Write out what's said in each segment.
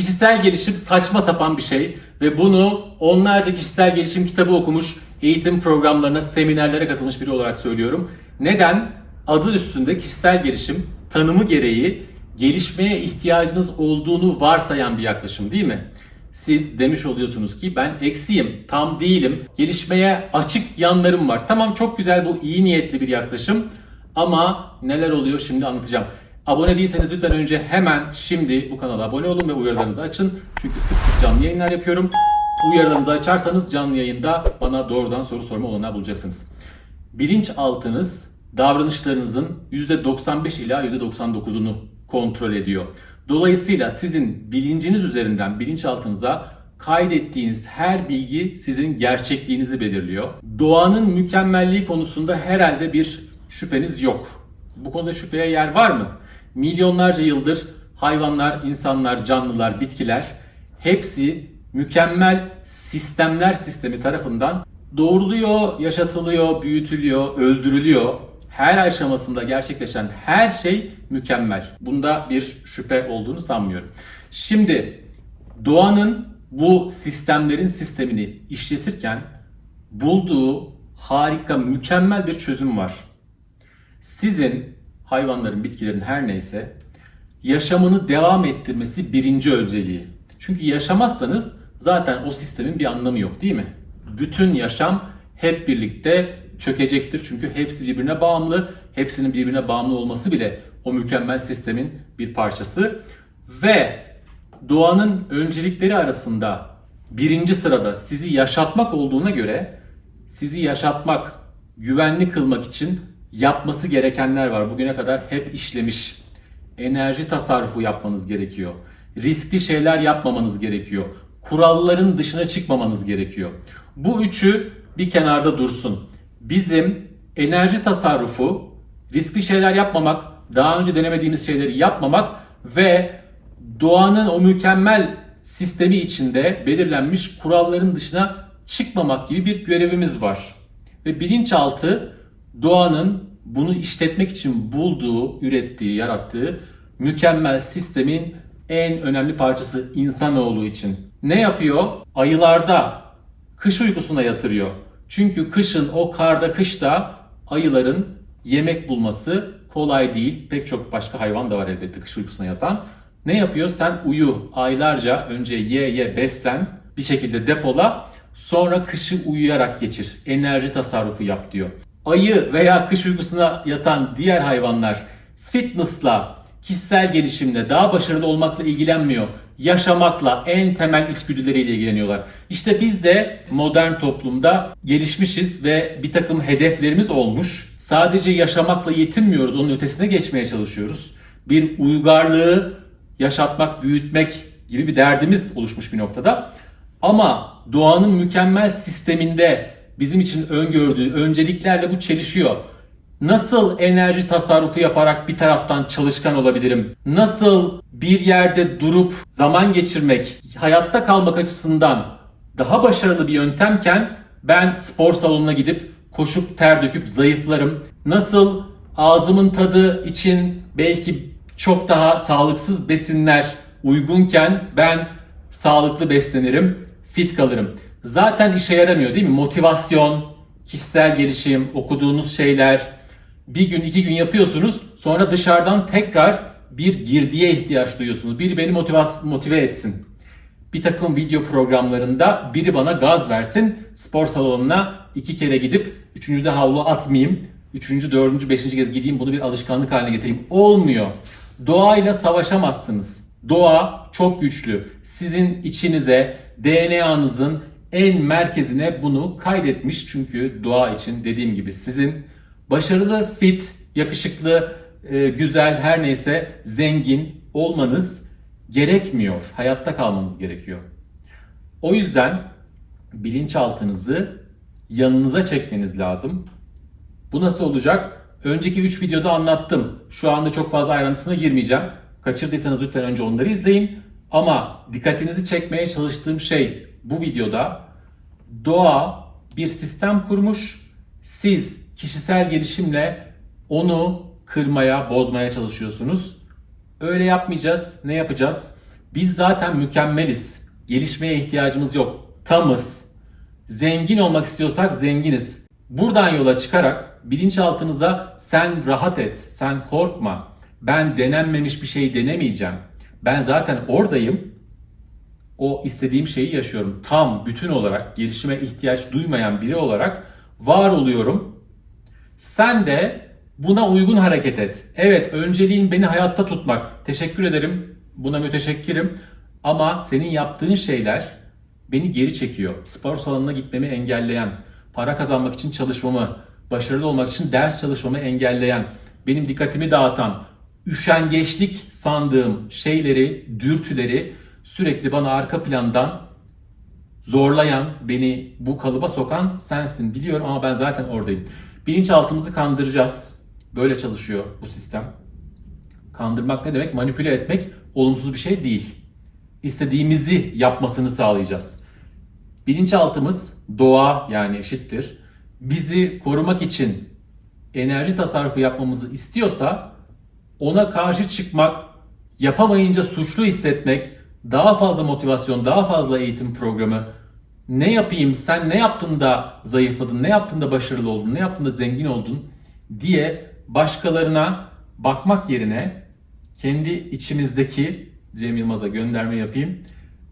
Kişisel gelişim saçma sapan bir şey ve bunu onlarca kişisel gelişim kitabı okumuş, eğitim programlarına, seminerlere katılmış biri olarak söylüyorum. Neden? Adı üstünde kişisel gelişim tanımı gereği gelişmeye ihtiyacınız olduğunu varsayan bir yaklaşım değil mi? Siz demiş oluyorsunuz ki ben eksiyim, tam değilim, gelişmeye açık yanlarım var. Tamam çok güzel bu iyi niyetli bir yaklaşım ama neler oluyor şimdi anlatacağım. Abone değilseniz lütfen önce hemen şimdi bu kanala abone olun ve uyarılarınızı açın. Çünkü sık sık canlı yayınlar yapıyorum. Uyarılarınızı açarsanız canlı yayında bana doğrudan soru sorma olanağı bulacaksınız. Bilinçaltınız davranışlarınızın %95 ila %99'unu kontrol ediyor. Dolayısıyla sizin bilinciniz üzerinden bilinçaltınıza kaydettiğiniz her bilgi sizin gerçekliğinizi belirliyor. Doğanın mükemmelliği konusunda herhalde bir şüpheniz yok. Bu konuda şüpheye yer var mı? Milyonlarca yıldır hayvanlar, insanlar, canlılar, bitkiler hepsi mükemmel sistemler sistemi tarafından doğruluyor, yaşatılıyor, büyütülüyor, öldürülüyor. Her aşamasında gerçekleşen her şey mükemmel. Bunda bir şüphe olduğunu sanmıyorum. Şimdi doğanın bu sistemlerin sistemini işletirken bulduğu harika, mükemmel bir çözüm var. Sizin hayvanların, bitkilerin her neyse yaşamını devam ettirmesi birinci önceliği. Çünkü yaşamazsanız zaten o sistemin bir anlamı yok değil mi? Bütün yaşam hep birlikte çökecektir. Çünkü hepsi birbirine bağımlı. Hepsinin birbirine bağımlı olması bile o mükemmel sistemin bir parçası. Ve doğanın öncelikleri arasında birinci sırada sizi yaşatmak olduğuna göre sizi yaşatmak, güvenli kılmak için yapması gerekenler var. Bugüne kadar hep işlemiş. Enerji tasarrufu yapmanız gerekiyor. Riskli şeyler yapmamanız gerekiyor. Kuralların dışına çıkmamanız gerekiyor. Bu üçü bir kenarda dursun. Bizim enerji tasarrufu, riskli şeyler yapmamak, daha önce denemediğimiz şeyleri yapmamak ve doğanın o mükemmel sistemi içinde belirlenmiş kuralların dışına çıkmamak gibi bir görevimiz var. Ve bilinçaltı doğanın bunu işletmek için bulduğu, ürettiği, yarattığı mükemmel sistemin en önemli parçası insanoğlu için. Ne yapıyor? Ayılarda kış uykusuna yatırıyor. Çünkü kışın o karda kışta ayıların yemek bulması kolay değil. Pek çok başka hayvan da var elbette kış uykusuna yatan. Ne yapıyor? Sen uyu aylarca önce ye ye beslen bir şekilde depola sonra kışı uyuyarak geçir. Enerji tasarrufu yap diyor. Ayı veya kış uykusuna yatan diğer hayvanlar fitnessla, kişisel gelişimle, daha başarılı olmakla ilgilenmiyor. Yaşamakla, en temel içgüdüleriyle ilgileniyorlar. İşte biz de modern toplumda gelişmişiz ve bir takım hedeflerimiz olmuş. Sadece yaşamakla yetinmiyoruz, onun ötesine geçmeye çalışıyoruz. Bir uygarlığı yaşatmak, büyütmek gibi bir derdimiz oluşmuş bir noktada. Ama doğanın mükemmel sisteminde bizim için öngördüğü önceliklerle bu çelişiyor. Nasıl enerji tasarrufu yaparak bir taraftan çalışkan olabilirim? Nasıl bir yerde durup zaman geçirmek, hayatta kalmak açısından daha başarılı bir yöntemken ben spor salonuna gidip koşup ter döküp zayıflarım. Nasıl ağzımın tadı için belki çok daha sağlıksız besinler uygunken ben sağlıklı beslenirim, fit kalırım. Zaten işe yaramıyor değil mi? Motivasyon, kişisel gelişim, okuduğunuz şeyler bir gün iki gün yapıyorsunuz sonra dışarıdan tekrar bir girdiye ihtiyaç duyuyorsunuz. Biri beni motive etsin. Bir takım video programlarında biri bana gaz versin. Spor salonuna iki kere gidip üçüncüde havlu atmayayım. Üçüncü, dördüncü, beşinci kez gideyim bunu bir alışkanlık haline getireyim. Olmuyor. Doğayla savaşamazsınız. Doğa çok güçlü. Sizin içinize, DNA'nızın en merkezine bunu kaydetmiş. Çünkü doğa için dediğim gibi sizin başarılı, fit, yakışıklı, e, güzel her neyse zengin olmanız gerekmiyor. Hayatta kalmanız gerekiyor. O yüzden bilinçaltınızı yanınıza çekmeniz lazım. Bu nasıl olacak? Önceki 3 videoda anlattım. Şu anda çok fazla ayrıntısına girmeyeceğim. Kaçırdıysanız lütfen önce onları izleyin. Ama dikkatinizi çekmeye çalıştığım şey bu videoda doğa bir sistem kurmuş. Siz kişisel gelişimle onu kırmaya, bozmaya çalışıyorsunuz. Öyle yapmayacağız. Ne yapacağız? Biz zaten mükemmeliz. Gelişmeye ihtiyacımız yok. Tamız. Zengin olmak istiyorsak zenginiz. Buradan yola çıkarak bilinçaltınıza sen rahat et, sen korkma. Ben denenmemiş bir şey denemeyeceğim. Ben zaten oradayım. O istediğim şeyi yaşıyorum. Tam bütün olarak gelişime ihtiyaç duymayan biri olarak var oluyorum. Sen de buna uygun hareket et. Evet, önceliğin beni hayatta tutmak. Teşekkür ederim. Buna müteşekkirim. Ama senin yaptığın şeyler beni geri çekiyor. Spor salonuna gitmemi engelleyen, para kazanmak için çalışmamı, başarılı olmak için ders çalışmamı engelleyen, benim dikkatimi dağıtan, üşengeçlik sandığım şeyleri, dürtüleri sürekli bana arka plandan zorlayan, beni bu kalıba sokan sensin biliyorum ama ben zaten oradayım. Bilinçaltımızı kandıracağız. Böyle çalışıyor bu sistem. Kandırmak ne demek? Manipüle etmek olumsuz bir şey değil. İstediğimizi yapmasını sağlayacağız. Bilinçaltımız doğa yani eşittir. Bizi korumak için enerji tasarrufu yapmamızı istiyorsa ona karşı çıkmak, yapamayınca suçlu hissetmek, daha fazla motivasyon, daha fazla eğitim programı, ne yapayım, sen ne yaptın da zayıfladın, ne yaptın da başarılı oldun, ne yaptın da zengin oldun diye başkalarına bakmak yerine kendi içimizdeki Cem Yılmaz'a gönderme yapayım.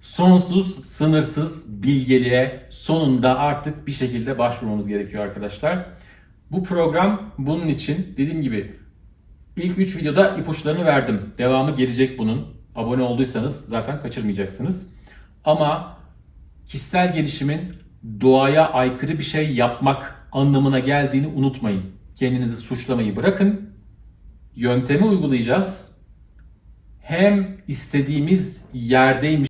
Sonsuz, sınırsız bilgeliğe sonunda artık bir şekilde başvurmamız gerekiyor arkadaşlar. Bu program bunun için dediğim gibi ilk 3 videoda ipuçlarını verdim. Devamı gelecek bunun. Abone olduysanız zaten kaçırmayacaksınız. Ama kişisel gelişimin doğaya aykırı bir şey yapmak anlamına geldiğini unutmayın. Kendinizi suçlamayı bırakın. Yöntemi uygulayacağız. Hem istediğimiz yerdeymiş